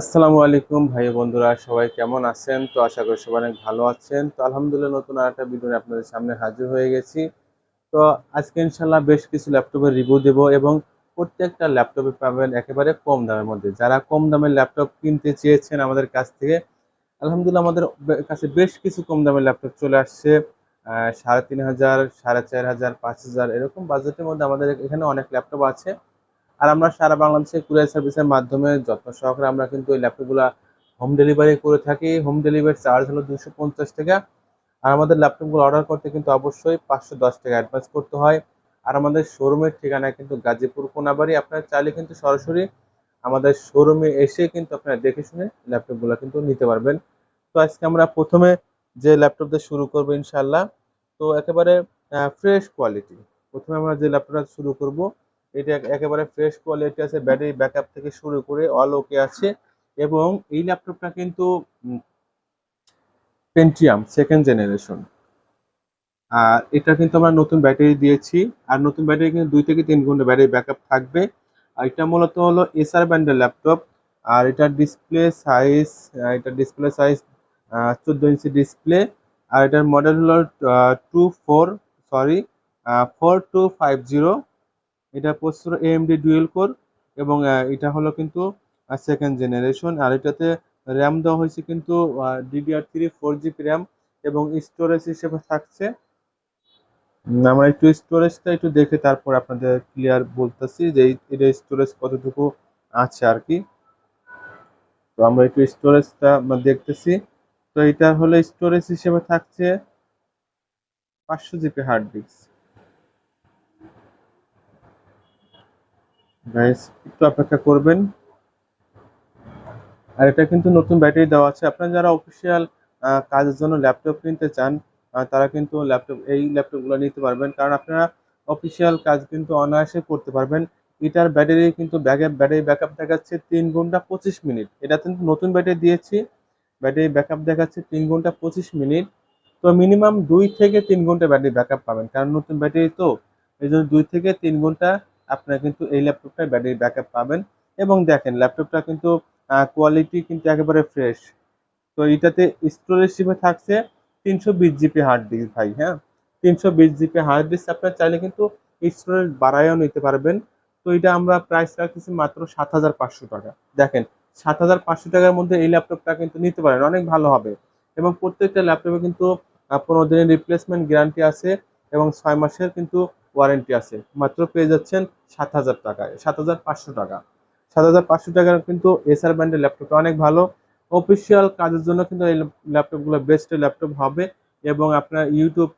আসসালামু আলাইকুম ভাই বন্ধুরা, সবাই কেমন আছেন? তো আশা করি সবাই অনেক ভালো আছেন। তো আলহামদুলিল্লাহ নতুন আর একটা ভিডিও আপনাদের সামনে হাজির হয়ে গেছি। তো আজকে ইনশাল্লাহ বেশ কিছু ল্যাপটপের রিভিউ দেব এবং প্রত্যেকটা ল্যাপটপে পাবেন একেবারে কম দামের মধ্যে। যারা কম দামের ল্যাপটপ কিনতে চেয়েছেন আমাদের কাছ থেকে, আলহামদুলিল্লাহ আমাদের কাছে বেশ কিছু কম দামের ল্যাপটপ চলে আসছে। সাড়ে তিন হাজার, সাড়ে চার হাজার, পাঁচ হাজার, এরকম বাজেটের মধ্যে আমাদের এখানে অনেক ল্যাপটপ আছে। আর আমরা সারা বাংলাদেশে কুরিয়ার সার্ভিসের মাধ্যমে যত্ন সহকারে আমরা কিন্তু এই ল্যাপটপগুলো হোম ডেলিভারি করে থাকি। হোম ডেলিভারি চার্জ হলো দুশো পঞ্চাশ টাকা। আর আমাদের ল্যাপটপগুলো অর্ডার করতে কিন্তু অবশ্যই পাঁচশো দশ টাকা অ্যাডভান্স করতে হয়। আর আমাদের শোরুমের ঠিকানা কিন্তু গাজীপুর, কোনাবাড়ি। আপনারা চাইলে কিন্তু সরাসরি আমাদের শোরুমে এসে কিন্তু আপনারা দেখে শুনে ল্যাপটপগুলো কিন্তু নিতে পারবেন। তো আজকে আমরা প্রথমে যে ল্যাপটপ দিয়ে শুরু করব ইনশাল্লাহ তো একেবারে ফ্রেশ কোয়ালিটি প্রথমে আমরা যে ল্যাপটপটা শুরু করব এটা একেবারে ফ্রেশ কোয়ালিটি আছে ব্যাটারি ব্যাকআপ থেকে শুরু করে অল ওকে আছে এবং এই ল্যাপটপটা কিন্তু পেন্টিয়াম সেকেন্ড জেনারেশন আর এটা কিন্তু আমরা নতুন ব্যাটারি দিয়েছি, আর নতুন ব্যাটারি কিন্তু দুই থেকে তিন ঘণ্টা ব্যাটারি ব্যাকআপ থাকবে। আর এটা মূলত হলো এসআর ব্যান্ডের ল্যাপটপ আর এটার ডিসপ্লে সাইজ এটার ডিসপ্লে সাইজ চোদ্দ ইঞ্চি ডিসপ্লে আর এটার মডেল হলো two four sorry four two five zero এটা প্রসেসর এএমডি ডুয়েল কোর এবং এটা হলো কিন্তু সেকেন্ড জেনারেশন আর এটাতে র্যাম দেওয়া হয়েছে কিন্তু DDR three four GB RAM এবং স্টোরেজ হিসেবে থাকছে। আমরা একটু স্টোরেজটা একটু দেখে তারপর আপনাদের ক্লিয়ার বলতেছি যে এটা স্টোরেজ কতটুকু আছে আর কি। তো আমরা একটু স্টোরেজটা দেখতেছি। তো এটা হলো স্টোরেজ হিসেবে থাকছে পাঁচশো জিবি হার্ড ডিস্ক গাইস একটু অপেক্ষা করবেন। আর এটা কিন্তু নতুন ব্যাটারি দেওয়া আছে। আপনারা যারা অফিসিয়াল কাজের জন্য ল্যাপটপ কিনতে চান তারা কিন্তু ল্যাপটপ এই ল্যাপটপগুলো নিতে পারবেন। কারণ আপনারা অফিসিয়াল কাজ কিন্তু অনায়াসে করতে পারবেন। এটার ব্যাটারি কিন্তু ব্যাকআপ ব্যাটারি ব্যাকআপ দেখাচ্ছে তিন ঘণ্টা পঁচিশ মিনিট। এটা কিন্তু নতুন ব্যাটারি দিয়েছি। ব্যাটারি ব্যাকআপ দেখাচ্ছে তিন ঘণ্টা পঁচিশ মিনিট। তো মিনিমাম দুই থেকে তিন ঘণ্টা ব্যাটারি ব্যাকআপ পাবেন। কারণ নতুন ব্যাটারি তো, এই জন্য দুই থেকে তিন ঘণ্টা আপনারা কিন্তু এই ল্যাপটপটায় ব্যাটারি ব্যাকআপ পাবেন। এবং দেখেন ল্যাপটপটা কিন্তু কোয়ালিটি কিন্তু একেবারে ফ্রেশ তো এটাতে স্টোরেজ হিসেবে থাকছে তিনশো বিশ জিবি হার্ড ডিস্ক ভাই হ্যাঁ? তিনশো বিশ জিবি হার্ড ডিস্ক আপনার চাইলে কিন্তু স্টোরেজ বাড়ায়ও নিতে পারবেন। তো এটা আমরা প্রাইস রাখতেছি মাত্র সাত হাজার পাঁচশো টাকা। দেখেন, সাত হাজার পাঁচশো টাকার মধ্যে এই ল্যাপটপটা কিন্তু নিতে পারেন, অনেক ভালো হবে। এবং প্রত্যেকটা ল্যাপটপে কিন্তু পনেরো দিনের রিপ্লেসমেন্ট গ্যারান্টি আছে এবং ছয় মাসের কিন্তু ওয়ারেন্টি আছে। মাত্র পেয়ে যাচ্ছেন সাত হাজার টাকায় সাত হাজার পাঁচশো টাকা। সাত হাজার পাঁচশো টাকার কিন্তু এসআর ব্র্যান্ডের ল্যাপটপটা অনেক ভালো। অফিসিয়াল কাজের জন্য কিন্তু এই ল্যাপটপগুলো বেস্ট ল্যাপটপ হবে এবং আপনার ইউটিউব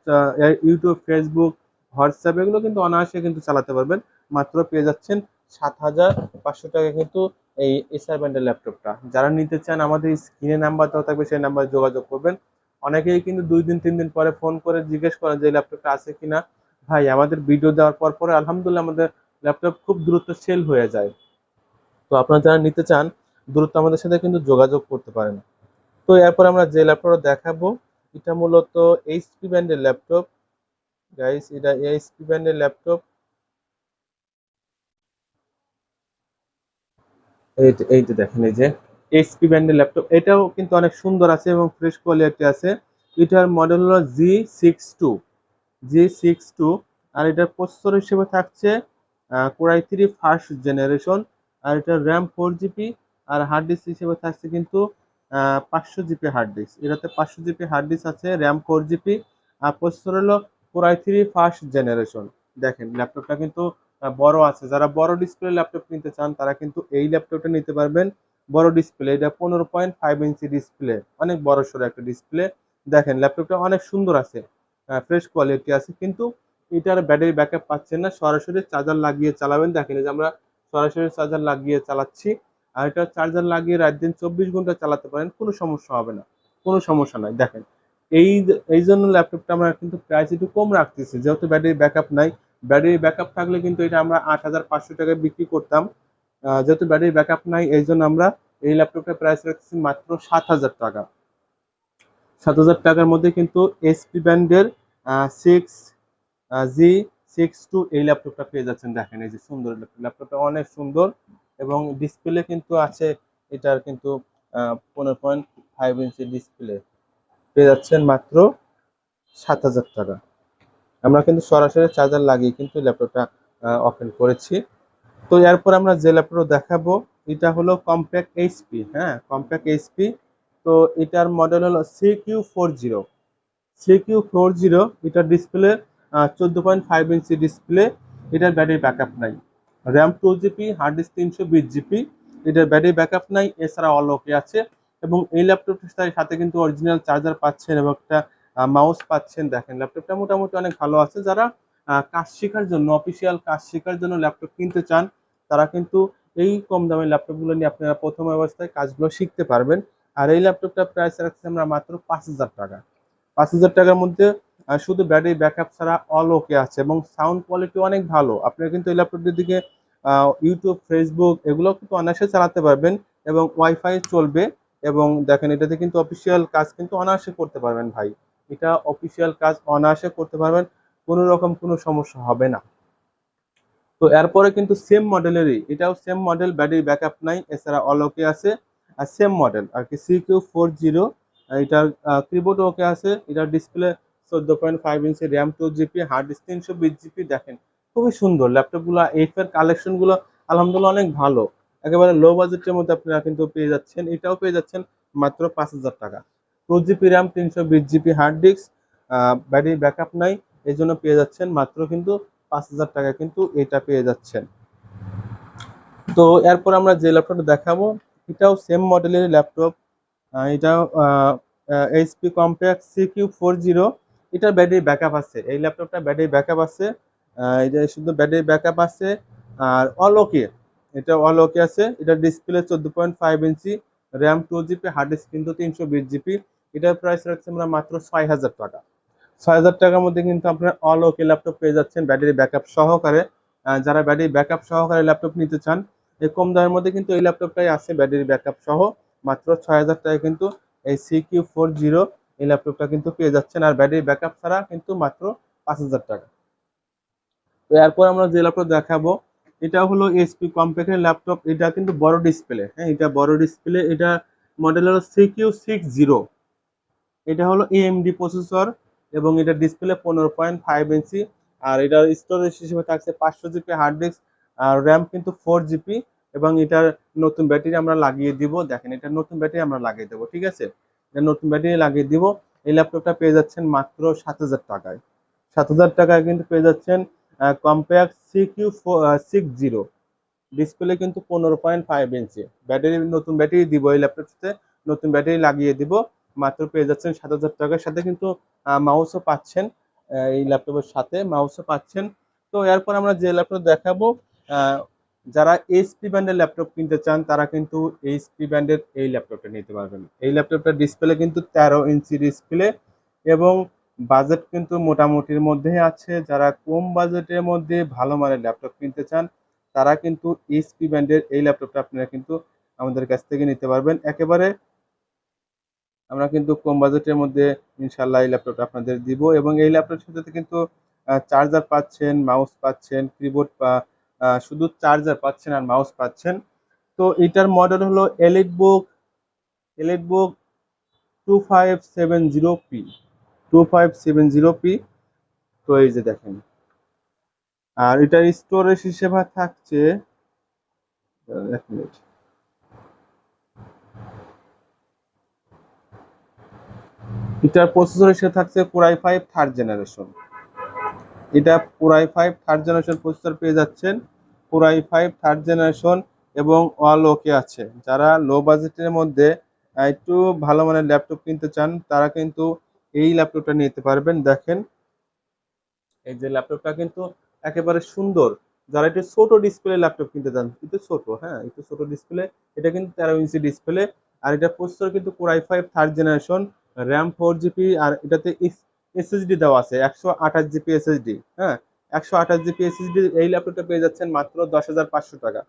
ইউটিউব, ফেসবুক, হোয়াটসঅ্যাপ এগুলো কিন্তু অনায়াসে কিন্তু চালাতে পারবেন। মাত্র পেয়ে যাচ্ছেন সাত হাজার পাঁচশো টাকা কিন্তু এই এসআর ব্র্যান্ডের ল্যাপটপটা। যারা নিতে চান, আমাদের স্ক্রিনে নাম্বার দেওয়া থাকবে, সেই নাম্বারে যোগাযোগ করবেন। অনেকেই কিন্তু দুই দিন, তিন দিন পরে ফোন করে জিজ্ঞেস করেন যে ল্যাপটপটা আছে কিনা। ভাই, আমাদের ভিডিও দেওয়ার পর পরে আলহামদুলিল্লাহ আমাদের ল্যাপটপ খুব দ্রুত সেল হয়ে যায়। তো আপনারা যারা নিতে চান, দ্রুত আমাদের সাথে কিন্তু যোগাযোগ করতে পারেন। তো এরপর আমরা যে ল্যাপটপটা দেখাবো, এটা মূলত এইচপি ব্র্যান্ডের ল্যাপটপ গাইস এটা এইচপি ব্র্যান্ডের ল্যাপটপ এই যে- দেখেন, এই যে এইচপি ব্র্যান্ডের ল্যাপটপ এটাও কিন্তু অনেক সুন্দর আছে এবং ফ্রেশ কোয়ালিটি আছে। এটার মডেল হলো G six two G six two আর এটার প্রসেসর হিসেবে থাকছে core i three first generation আর এটার র্যাম ফোর জিবি আর হার্ড ডিস্ক হিসেবে থাকছে কিন্তু পাঁচশো জিবি হার্ড ডিস্ক এটাতে পাঁচশো জিবি হার্ড ডিস্ক আছে র্যাম ফোর জিবি আর প্রসেসর হলো core i three first generation দেখেন ল্যাপটপটা কিন্তু বড় আছে। যারা বড় ডিসপ্লে ল্যাপটপ নিতে চান, তারা কিন্তু এই ল্যাপটপটা নিতে পারবেন। বড় ডিসপ্লে এটা পনেরো পয়েন্ট ফাইভ ইঞ্চি ডিসপ্লে অনেক বড় সড়ো একটা ডিসপ্লে দেখেন ল্যাপটপটা অনেক সুন্দর আছে। ফ্রেশ কোয়ালিটি আছে। কিন্তু এটার ব্যাটারি ব্যাকআপ পাচ্ছেন না। সরাসরি চার্জার লাগিয়ে চালাবেন। দেখেন যে আমরা সরাসরি চার্জার লাগিয়ে চালাচ্ছি। আর এটা চার্জার লাগিয়ে রাত দিন চব্বিশ ঘণ্টা চালাতে পারেন। কোনো সমস্যা হবে না। কোনো সমস্যা নাই। দেখেন, এই এই জন্য ল্যাপটপটা আমরা কিন্তু প্রাইস একটু কম রাখতেছি। যেহেতু ব্যাটারি ব্যাকআপ নাই। ব্যাটারি ব্যাকআপ থাকলে কিন্তু এটা আমরা আট হাজার পাঁচশো টাকায় বিক্রি করতাম। যেহেতু ব্যাটারি ব্যাকআপ নাই, এই জন্য আমরা এই ল্যাপটপটা প্রাইস রাখতেছি মাত্র সাত হাজার টাকা। সাত হাজার টাকার মধ্যে কিন্তু এসপি ব্র্যান্ডের সিক্স জি সিক্স টু এই ল্যাপটপটা পেয়ে যাচ্ছেন দেখেন, এই যে সুন্দর ল্যাপটপটা অনেক সুন্দর এবং ডিসপ্লে কিন্তু আছে, এটার কিন্তু পনেরো পয়েন্ট ফাইভ ইঞ্চি ডিসপ্লে পেয়ে যাচ্ছেন মাত্র সাত হাজার টাকা। আমরা কিন্তু সরাসরি চার্জার লাগিয়ে কিন্তু ল্যাপটপটা ওপেন করেছি। তো এরপর আমরা যে ল্যাপটপ দেখাবো, এটা হলো কম্প্যাক্ট এইচপি হ্যাঁ কম্প্যাক্ট এইচপি তো এটার মডেল হলো C Q four zero C Q four zero, এটার ডিসপ্লে চোদ্দ পয়েন্ট ফাইভ ইঞ্চি ডিসপ্লে এটার ব্যাটারি ব্যাকআপ নাই। RAM two GB hard disk তিনশো বিশ জিবি এটার ব্যাটারি ব্যাকআপ নাই, এছাড়া অল ওকে আছে। এবং এই ল্যাপটপটার সাথে কিন্তু অরিজিনাল চার্জার পাচ্ছেন এবং একটা মাউস পাচ্ছেন। দেখেন ল্যাপটপটা মোটামুটি অনেক ভালো আছে। যারা কাজ শেখার জন্য অফিসিয়াল কাজ শেখার জন্য ল্যাপটপ কিনতে চান, তারা কিন্তু এই কম দামের ল্যাপটপগুলো নিয়ে আপনারা প্রথম অবস্থায় কাজগুলো শিখতে পারবেন। আর এই ল্যাপটপটা প্রাইস রাখছি আমরা মাত্র পাঁচ হাজার টাকা। পাঁচ হাজার টাকার মধ্যে শুধু ব্যাটারি ব্যাকআপ ছাড়া অল ওকে আছে এবং সাউন্ড কোয়ালিটি অনেক ভালো। আপনারা কিন্তু এই ল্যাপটপটির দিকে ইউটিউব ফেসবুক এগুলো কিন্তু অনায়াসে চালাতে পারবেন এবং ওয়াইফাই চলবে এবং দেখেন এটাতে কিন্তু অফিসিয়াল কাজ কিন্তু অনায়াসে করতে পারবেন ভাই। এটা অফিসিয়াল কাজ অনায়াসে করতে পারবেন, কোনো রকম কোনো সমস্যা হবে না। তো এরপরে কিন্তু সেম মডেলেরই এটাও সেম মডেল ব্যাটারি ব্যাকআপ নাই, এছাড়া অল ওকে আছে। আর সেম মডেল আর কি সি কিউ ফোর জিরো এটার কিবোর্ড ওকে আছে। এটার ডিসপ্লে চোদ্দ point five inch RAM two GB hard disk তিনশো বিশ জিপি দেখেন, খুবই সুন্দর। ল্যাপটপগুলো এফ এর কালেকশনগুলো আলহামদুলিল্লাহ অনেক ভালো। একেবারে লো বাজেটের মধ্যে আপনারা কিন্তু পেয়ে যাচ্ছেন। এটাও পেয়ে যাচ্ছেন মাত্র পাঁচ হাজার টাকা। টু জিবি র্যাম তিনশো বিশ GB hard disk battery backup নাই। এই জন্য পেয়ে যাচ্ছেন মাত্র কিন্তু পাঁচ হাজার টাকা কিন্তু এটা পেয়ে যাচ্ছেন। তো এরপর আমরা যে ল্যাপটপটা দেখাবো, এটাও সেম মডেলের ল্যাপটপ এটাও HP Compaq C Q four zero এটার ব্যাটারি ব্যাকআপ আছে। এই ল্যাপটপটা ব্যাটারি ব্যাকআপ আছে। এটা শুধু ব্যাটারি ব্যাকআপ আছে। আর অল ওকে এটা অল ওকে আছে। এটা ডিসপ্লে চোদ্দ point five inch RAM two GB hard disk কিন্তু তিনশো বিশ জিবি এটার প্রাইস রাখছি আমরা মাত্র ছয় হাজার টাকা। ছয় হাজার টাকার মধ্যে কিন্তু আপনার অল ওকে ল্যাপটপ পেয়ে যাচ্ছেন ব্যাটারি ব্যাকআপ সহকারে। যারা ব্যাটারি ব্যাকআপ সহকারে ল্যাপটপ নিতে চান, এই কম দামের মধ্যে কিন্তু এই ল্যাপটপটাই আছে ব্যাটারি ব্যাকআপ সহ। মাত্র ছয় হাজার টাকায় কিন্তু এই সি কিউ ফোর জিরো এই ল্যাপটপটা কিন্তু পেয়ে যাচ্ছেন। আর ব্যাটারি ব্যাকআপ ছাড়া কিন্তু মাত্র পাঁচ হাজার টাকা। তো এরপর আমরা যে ল্যাপটপ দেখাবো, এটা হলো এসপি কম্প্যাক্টের ল্যাপটপ এটা কিন্তু বড় ডিসপ্লে হ্যাঁ এটা বড় ডিসপ্লে এটা মডেল হলো সি কিউ সিক্স জিরো এটা হলো এএমডি প্রসেসর এবং এটা ডিসপ্লে পনেরো পয়েন্ট ফাইভ ইঞ্চি আর এটার স্টোরেজ হিসেবে থাকছে পাঁচশো জিবি হার্ড ডিস্ক আর র্যাম কিন্তু ফোর জিবি এবং এটার নতুন ব্যাটারি আমরা লাগিয়ে দিব। দেখেন এটা নতুন ব্যাটারি আমরা লাগিয়ে দেবো, ঠিক আছে? এটা নতুন ব্যাটারি লাগিয়ে দিব। এই ল্যাপটপটা পেয়ে যাচ্ছেন মাত্র সাত হাজার টাকায়। সাত হাজার টাকায় কিন্তু পেয়ে যাচ্ছেন Compaq C Q six zero display কিন্তু পনেরো পয়েন্ট ফাইভ ইঞ্চি ব্যাটারি নতুন ব্যাটারি দিব এই ল্যাপটপটিতে। নতুন ব্যাটারি লাগিয়ে দিব। মাত্র পেয়ে যাচ্ছেন সাত হাজার টাকার সাথে কিন্তু মাউসও পাচ্ছেন এই ল্যাপটপের সাথে। মাউসও পাচ্ছেন। তো এরপর আমরা যে ল্যাপটপ দেখাবো যারা এইচপি ব্র্যান্ডের ল্যাপটপ কিনতে চান, তারা কিন্তু এইচপি ব্র্যান্ডের এই ল্যাপটপটা নিতে পারবেন। এই ল্যাপটপটার ডিসপ্লে কিন্তু তেরো ইঞ্চি ডিসপ্লে এবং বাজেট কিন্তু মোটামুটির মধ্যেই আছে। যারা কম বাজেটের মধ্যে ভালো মানের ল্যাপটপ কিনতে চান, তারা কিন্তু এইচপি ব্র্যান্ডের এই ল্যাপটপটা আপনারা কিন্তু আমাদের কাছ থেকে নিতে পারবেন। একেবারে আমরা কিন্তু কম বাজেটের মধ্যে ইনশাল্লাহ এই ল্যাপটপটা আপনাদের দিব এবং এই ল্যাপটপের সাথে কিন্তু চার্জার পাচ্ছেন মাউস পাচ্ছেন কিবোর্ড শুধু চার্জার পাচ্ছেন আর মাউস পাচ্ছেন। তো এটার মডেল হলো EliteBook EliteBook two five seven zero P two five seven zero P তো এই যে দেখেন। আর এটার স্টোরেজ হিসেবে থাকছে, এক মিনিট এটার প্রসেসর হিসেবে থাকছে core i five third generation এটা core i five third generation processor পেয়ে যাচ্ছেন। Core i five third generation এবং অল ওকে আছে। যারা লো বাজেটের মধ্যে একটু ভালো মানের ল্যাপটপ কিনতে চান, তারা কিন্তু এই ল্যাপটপটা নিতে পারবেন। দেখেন, এই যে ল্যাপটপটা কিন্তু একেবারে সুন্দর। যারা একটু ছোট ডিসপ্লে ল্যাপটপ কিনতে চান, একটু ছোট হ্যাঁ একটু ছোট ডিসপ্লে এটা কিন্তু তেরো ইঞ্চি ডিসপ্লে আর এটা প্রসেসর কিন্তু core i five third generation RAM four GB আর এটাতে এসএসডি দেওয়া আছে, একশো আঠাশ জিবি এসএসডি হ্যাঁ? একশো আঠাশ জিবি এসএসডি এই ল্যাপটপটা পেয়ে যাচ্ছেন মাত্র দশ হাজার পাঁচশো টাকা।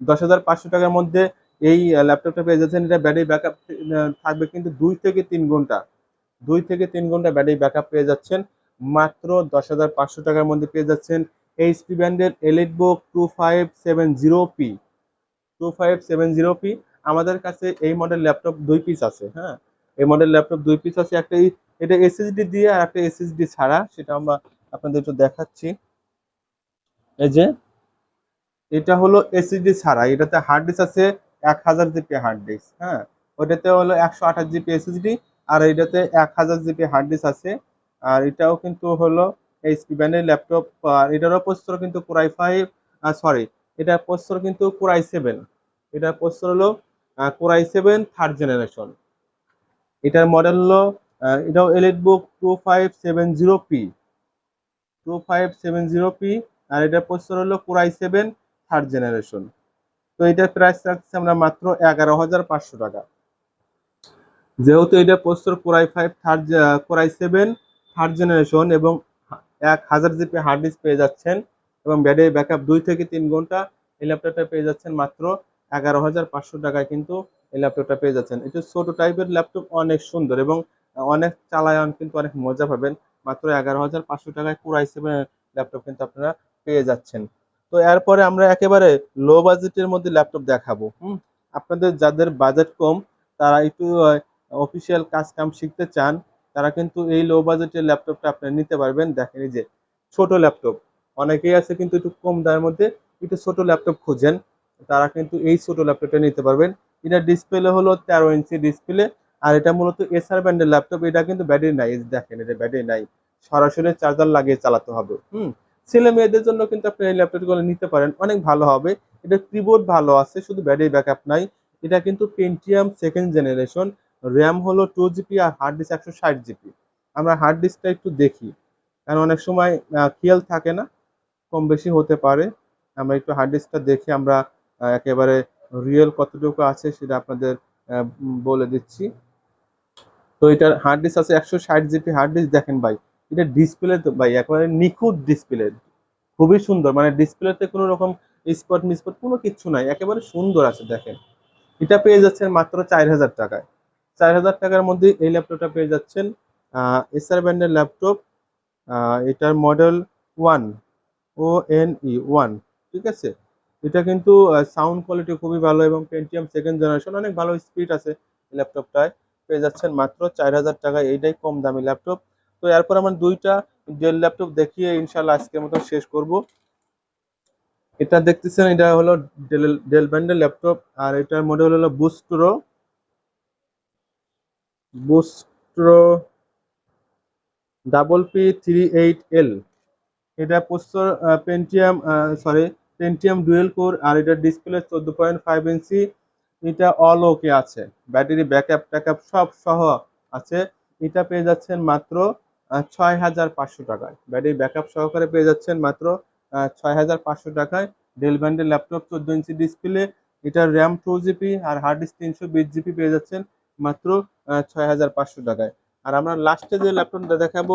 দশ হাজার পাঁচশো টাকার মধ্যে এই ল্যাপটপটা পেয়ে যাচ্ছেন, এটা ব্যাটারি ব্যাকআপ থাকবে কিন্তু দুই থেকে তিন ঘণ্টা। দুই থেকে তিন ঘণ্টা ব্যাটারি ব্যাকআপ পেয়ে যাচ্ছেন, মাত্র দশ হাজার পাঁচশো টাকার মধ্যে পেয়ে যাচ্ছেন এইচপি ব্র্যান্ডের EliteBook two five seven zero P two five seven zero P আমাদের কাছে এই মডেল ল্যাপটপ দুই পিস আছে হ্যাঁ? এই মডেল ল্যাপটপ দুই পিস আছে, একটা এটা এসএসডি দিয়ে আর একটা এসএসডি ছাড়া সেটা আমরা আপনাদের একটু দেখাচ্ছি। এই যে, এটা হলো এসএসডি ছাড়া। এটাতে হার্ড ডিস্ক আছে, এক হাজার জিবি হার্ড ডিস্ক হ্যাঁ? ওটাতে হলো একশো আঠাশ জিবি এসএসডি আর এটাতে এক হাজার জিবি হার্ড ডিস্ক আছে। আর এটাও কিন্তু হলো এইচপি ব্র্যান্ডের ল্যাপটপ আর এটারও প্রসেসর কিন্তু কোরাই ফাইভ সরি এটার প্রসেসর কিন্তু কোরাই সেভেন এটার প্রসেসর হলো core i seven third generation এটার মডেল হলো এটাও EliteBook two five seven zero P two five seven zero P আর এটার প্রসেসর হলো কোরাই সেভেন থার্ড জেনারেশন তো এটার প্রাইস রাখছি আমরা মাত্র এগারো হাজার পাঁচশো টাকা। যেহেতু এটা processor core i five third core i seven third generation এবং এক হাজার জিপি হার্ড ডিস্ক পেয়ে যাচ্ছেন এবং ব্যাটারি ব্যাকআপ দুই থেকে তিন ঘণ্টা এই ল্যাপটপটা পেয়ে যাচ্ছেন মাত্র এগারো হাজার পাঁচশো টাকায় কিন্তু এই ল্যাপটপটা পেয়ে যাচ্ছেন। এটা ছোট টাইপের ল্যাপটপ অনেক সুন্দর এবং অনেক চালায়ন কিন্তু অনেক মজা পাবেন। মাত্র এগারো হাজার পাঁচশো টাকায় কোরাই সেভেন ল্যাপটপ কিন্তু আপনারা পেয়ে যাচ্ছেন। তো এরপরে আমরা একেবারে লো বাজেটের মধ্যে ল্যাপটপ দেখাবো। হুম, আপনাদের যাদের বাজেট কম, তারা একটু অফিসিয়াল কাজ কাম শিখতে চান, তারা কিন্তু এই লো বাজেটের ল্যাপটপটা আপনারা নিতে পারবেন। দেখেন যে, ছোট ল্যাপটপ অনেকেই আছে কিন্তু একটু কম দামের মধ্যে একটু ছোট ল্যাপটপ খুঁজেন। তারা কিন্তু এই ছোট ল্যাপটপটা নিতে পারবেন। এটা ডিসপ্লে হলো তেরো ইঞ্চি ডিসপ্লে আর এটা মূলত এসআর ব্যান্ডের ল্যাপটপ, এটা কিন্তু ব্যাটারি নাই দেখেন, এটা ব্যাটারি নাই। সরাসরি চার্জার লাগিয়ে চালাতে হবে, হুম? ছেলে মেয়েদের জন্য কিন্তু আপনি এই ল্যাপটপগুলো নিতে পারেন, অনেক ভালো হবে। এটা কিবোর্ড ভালো আছে, শুধু ব্যাটারি ব্যাকআপ নাই। এটা কিন্তু পেন্টিয়াম সেকেন্ড জেনারেশন র্যাম হলো টু জিবি আর হার্ড ডিস্ক একশো ষাট জিবি আমরা হার্ড ডিস্কটা একটু দেখি, কারণ অনেক সময় খেয়াল থাকে না, কম বেশি হতে পারে। আমরা একটু হার্ড ডিস্কটা দেখে, আমরা একেবারে রিয়েল কতটুকু আছে সেটা আপনাদের বলে দিচ্ছি। তো এটার হার্ড ডিস্ক আছে একশো ষাট জিবি হার্ড ডিস্ক দেখেন ভাই। এটা ডিসপ্লে তো ভাই, একেবারে নিখুঁত ডিসপ্লে খুবই সুন্দর মানে ডিসপ্লেতে কোনো রকম স্পট মিসপট কোনো কিচ্ছু নাই, একেবারে সুন্দর আছে দেখেন। এটা পেয়ে যাচ্ছেন মাত্র চার হাজার টাকায়। চার হাজার টাকার মধ্যে এই ল্যাপটপটা পেয়ে যাচ্ছেন এসআর ব্র্যান্ডের ল্যাপটপ এটার model one O N E one ঠিক আছে? এটা কিন্তু সাউন্ড কোয়ালিটি খুবই ভালো এবং পেন্টিএম সেকেন্ড জেনারেশন অনেক ভালো স্পিড আছে ল্যাপটপটায় পেয়ে যাচ্ছেন মাত্র চার হাজার টাকায় এইটাই কম দামি ল্যাপটপ তো এরপর আমার দুইটা ডেল ল্যাপটপ দেখিয়ে ইনশাল্লাহ আজকের মতো শেষ করব। এটা দেখতেছেন, এটা হলো ডেল ডেল ব্র্যান্ডের ল্যাপটপ আর এটার মডেল হলো Vostro Vostro double P three eight L এটা processor Pentium sorry Pentium dual core আর এটার ডিসপ্লে চোদ্দ পয়েন্ট ফাইভ ইঞ্চি এটা অল ওকে আছে। ব্যাটারি ব্যাকআপ ট্যাকআপ সব সহ আছে। এটা পেয়ে যাচ্ছেন মাত্র ছয় হাজার পাঁচশো টাকায়। ব্যাটারি ব্যাকআপ সহকারে পেয়ে যাচ্ছেন মাত্র ছয় হাজার পাঁচশো টাকায়। ডেল ব্যান্ডের ল্যাপটপ চোদ্দ ইঞ্চি ডিসপ্লে এটার র্যাম টু জিবি আর হার্ড ডিস্ক তিনশো বিশ জিবি পেয়ে যাচ্ছেন মাত্র ছয় হাজার পাঁচশো টাকায়। আর আমরা লাস্টে যে ল্যাপটপটা দেখাবো,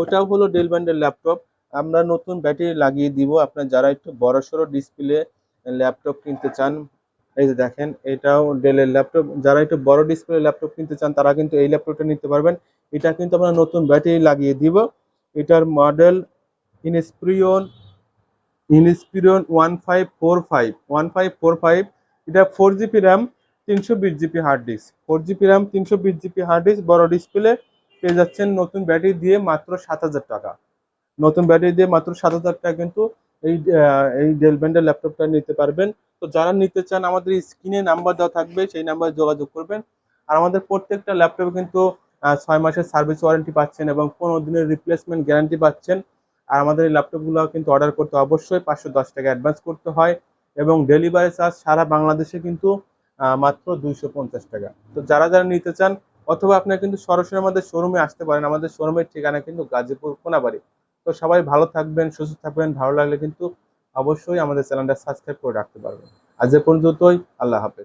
ওটাও হলো ডেল ব্যান্ডের ল্যাপটপ আমরা নতুন ব্যাটারি লাগিয়ে দিব। আপনার যারা একটু বড় সড়ো ডিসপ্লে ল্যাপটপ কিনতে চান এই যে দেখেন, এটাও ডেলের ল্যাপটপ যারা একটু বড় ডিসপ্লে ল্যাপটপ কিনতে চান, তারা কিন্তু এই ল্যাপটপটা নিতে পারবেন। এটা কিন্তু আমরা নতুন ব্যাটারি লাগিয়ে দিব। এটার model Inspiron Inspiron one five four five one five four five এটা ফোর জিবি র্যাম তিনশো বিশ GB hard disk four GB RAM তিনশো বিশ জিবি হার্ড ডিস্ক বড় ডিসপ্লে পেয়ে যাচ্ছেন নতুন ব্যাটারি দিয়ে মাত্র সাত হাজার টাকা। নতুন ব্যাটারি দিয়ে মাত্র সাত হাজার টাকা কিন্তু এই এই ডেল ব্যান্ডের ল্যাপটপটা নিতে পারবেন। তো যারা নিতে চান, আমাদের স্ক্রিনে নাম্বার দেওয়া থাকবে, সেই নাম্বারে যোগাযোগ করবেন। আর আমাদের প্রত্যেকটা ল্যাপটপে কিন্তু ছয় মাসের সার্ভিস ওয়ারেন্টি পাচ্ছেন এবং পনেরো দিনের রিপ্লেসমেন্ট গ্যারান্টি পাচ্ছেন। আর আমাদের এই ল্যাপটপগুলো কিন্তু অর্ডার করতে অবশ্যই পাঁচশো দশ টাকা অ্যাডভান্স করতে হয় এবং ডেলিভারি চার্জ সারা বাংলাদেশে কিন্তু মাত্র দুইশো পঞ্চাশ টাকা। তো যারা যারা নিতে চান, অথবা আপনারা কিন্তু সরাসরি আমাদের শোরুমে আসতে পারেন, আমাদের শোরুমের ঠিকানা কিন্তু গাজীপুর কোনাবাড়ি। তো সবাই ভালো থাকবেন, সুস্থ থাকবেন, ভালো লাগলে কিন্তু অবশ্যই আমাদের চ্যানেলটা সাবস্ক্রাইব করে রাখতে পারবেন। আজ এ পর্যন্তই, আল্লাহ হাফেজ।